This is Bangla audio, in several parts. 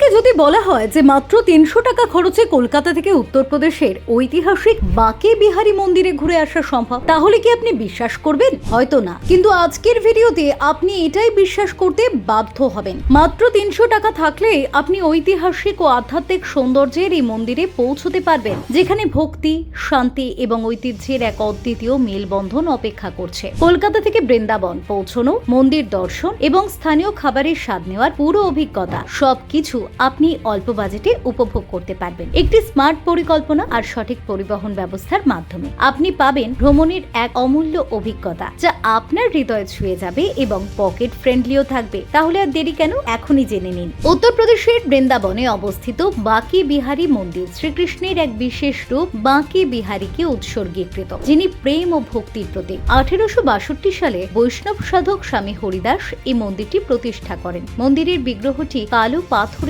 আপনাকে যদি বলা হয় যে মাত্র তিনশো টাকা খরচে কলকাতা থেকে উত্তরপ্রদেশের ঐতিহাসিক বাকে বিহারী মন্দিরে ঘুরে আসা সম্ভব, তাহলে কি আপনি বিশ্বাস করবেন? হয়তো না। কিন্তু আজকের ভিডিওতে আপনি এটাই বিশ্বাস করতে বাধ্য হবেন। মাত্র তিনশো টাকা থাকলে আপনি ঐতিহাসিক ও আধ্যাত্মিক সৌন্দর্যের এই মন্দিরে পৌঁছতে পারবেন, যেখানে ভক্তি, শান্তি এবং ঐতিহ্যের এক অদ্বিতীয় মেলবন্ধন অপেক্ষা করছে। কলকাতা থেকে বৃন্দাবন পৌঁছনো, মন্দির দর্শন এবং স্থানীয় খাবারের স্বাদ নেওয়ার পুরো অভিজ্ঞতা, সবকিছু আপনি অল্প বাজেটে উপভোগ করতে পারবেন। একটি স্মার্ট পরিকল্পনা আর সঠিক পরিবহন ব্যবস্থার মাধ্যমে। আপনি পাবেন ভ্রমণের এক অমূল্য অভিজ্ঞতা, যা আপনার হৃদয় ছুঁয়ে যাবে এবং পকেট ফ্রেন্ডলিও থাকবে। তাহলে আর দেরি কেন? এখনই জেনে নিন। উত্তরপ্রদেশের বৃন্দাবনে অবস্থিত বাঁকি বিহারী মন্দির শ্রীকৃষ্ণের এক বিশেষ রূপ বাঁকি বিহারীকে উৎসর্গীকৃত, যিনি প্রেম ও ভক্তির প্রতীক। আঠেরোশো বাষট্টি সালে বৈষ্ণব সাধক স্বামী হরিদাস এই মন্দিরটি প্রতিষ্ঠা করেন। মন্দিরের বিগ্রহটি কালো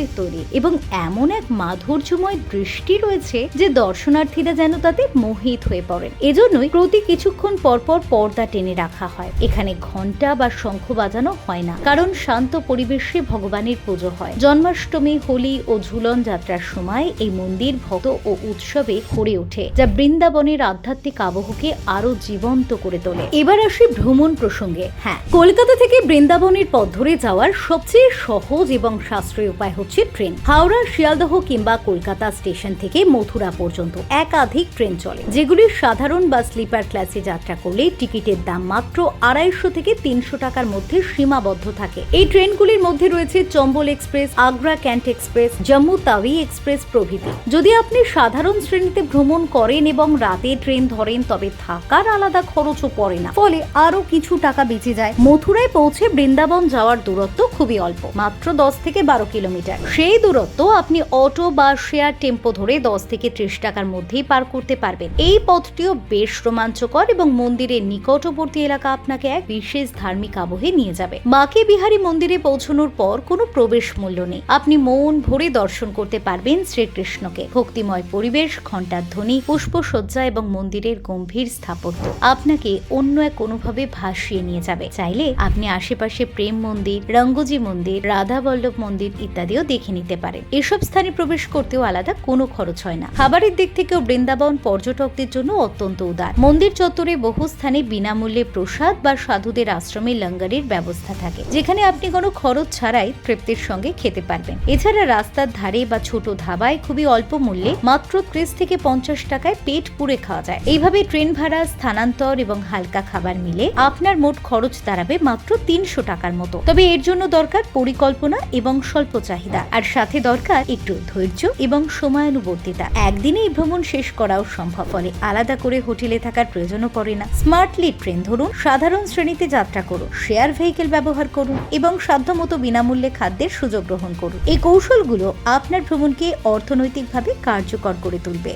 পাথরের তৈরি এবং এমন এক মাধুর্যময় দৃষ্টি রয়েছে যে দর্শনার্থীরা যেন তাতে মোহিত হয়ে পড়েন। এজন্যই প্রতি কিছুক্ষণ পরপর পর্দা টেনে রাখা হয়। এখানে ঘণ্টা বা শঙ্খ বাজানো হয় না, কারণ শান্ত পরিবেশে ভগবানের পুজো হয়। জন্মাষ্টমী, হোলি ও ঝুলন যাত্রার সময় এই মন্দির ভক্ত ও উৎসবে ভরে ওঠে, যা বৃন্দাবনের আধ্যাত্মিক আবহকে আরও জীবন্ত করে তোলে। এবার আসি ভ্রমণ প্রসঙ্গে। হ্যাঁ কলকাতা থেকে বৃন্দাবনের পথ ধরে যাওয়ার সবচেয়ে সহজ এবং সাশ্রয়ী উপায় হচ্ছে ট্রেন, হাওড়া, শিয়ালদহ কিংবা কলকাতা স্টেশন থেকে মথুরা পর্যন্ত একাধিক ট্রেন চলে। যেগুলি সাধারণ বা স্লিপার ক্লাসে যাত্রা করলে টিকিটের দাম মাত্র আড়াইশো থেকে তিনশো টাকার মধ্যে সীমাবদ্ধ থাকে। এই ট্রেনগুলির মধ্যে রয়েছে Chambal Express, Agra Cantt Express, Jammu Tawi Express প্রভৃতি। যদি আপনি সাধারণ শ্রেণীতে ভ্রমণ করেন এবং রাতে ট্রেন ধরেন, তবে থাকার আলাদা খরচও পড়ে না। ফলে আরও কিছু টাকা বেঁচে যায়। মথুরায় পৌঁছে বৃন্দাবন যাওয়ার দূরত্ব খুবই অল্প, মাত্র দশ থেকে বারো কিলোমিটার। সেই দূরত্ব আপনি অটো বা শেয়ার টেম্পো ধরে দশ থেকে ত্রিশ টাকার মধ্যেই পার করতে পারবেন। এই পথটিও বেশ রোমাঞ্চকর এবং মন্দিরের নিকটবর্তী এলাকা আপনাকে এক বিশেষ ধার্মিক আবহে নিয়ে যাবে। বাকে বিহারী মন্দিরে পৌঁছানোর পর কোনো প্রবেশ মূল্য নেই। আপনি মন ভরে দর্শন করতে পারবেন শ্রীকৃষ্ণকে। ভক্তিময় পরিবেশ, ঘণ্টার ধ্বনি, পুষ্পসজ্জা এবং মন্দিরের গম্ভীর স্থাপত্য আপনাকে অন্য এক কোনোভাবে ভাসিয়ে নিয়ে যাবে। চাইলে আপনি আশেপাশে প্রেম মন্দির, রঙ্গজি মন্দির রাধাবল্লভ মন্দির ইত্যাদিও দেখে নিতে পারেন এসব স্থানে প্রবেশ করতেও আলাদা কোনো খরচ হয় না। খাবারের দিক থেকেও বৃন্দাবন পর্যটকদের জন্য অত্যন্ত উদার। মন্দির চত্বরে বহু স্থানে বিনামূল্যে প্রসাদ বা সাধুদের আশ্রমে লঙ্গারের ব্যবস্থা থাকে, যেখানে আপনি কোনো খরচ ছাড়াই তৃপ্তির সঙ্গে খেতে পারবেন। এছাড়া রাস্তার ধারে বা ছোট ধাবায় খুবই অল্প মূল্যে মাত্র ত্রিশ থেকে পঞ্চাশ টাকায় পেট পুরে খাওয়া যায়। এইভাবে ট্রেন ভাড়া, স্থানান্তর এবং হালকা খাবার মিলে আপনার মোট খরচ দাঁড়াবে মাত্র তিনশো টাকার মতো। তবে এর জন্য দরকার পরিকল্পনা এবং স্বল্প চাহিদা। আর সাথে দরকার একটু ধৈর্য এবং সময়ানুবর্তিতা। একদিনে এই ভ্রমণ শেষ করাও সম্ভব ফলে আলাদা করে হোটেলে থাকার প্রয়োজনও পড়ে না। স্মার্টলি ট্রেন ধরুন, সাধারণ শ্রেণীতে যাত্রা করুন, শেয়ার ভেহিকেল ব্যবহার করুন এবং সাধ্যমতো বিনামূল্যে খাদ্যের সুযোগ গ্রহণ করুন। এই কৌশলগুলো আপনার ভ্রমণকে অর্থনৈতিকভাবে কার্যকর করে তুলবে।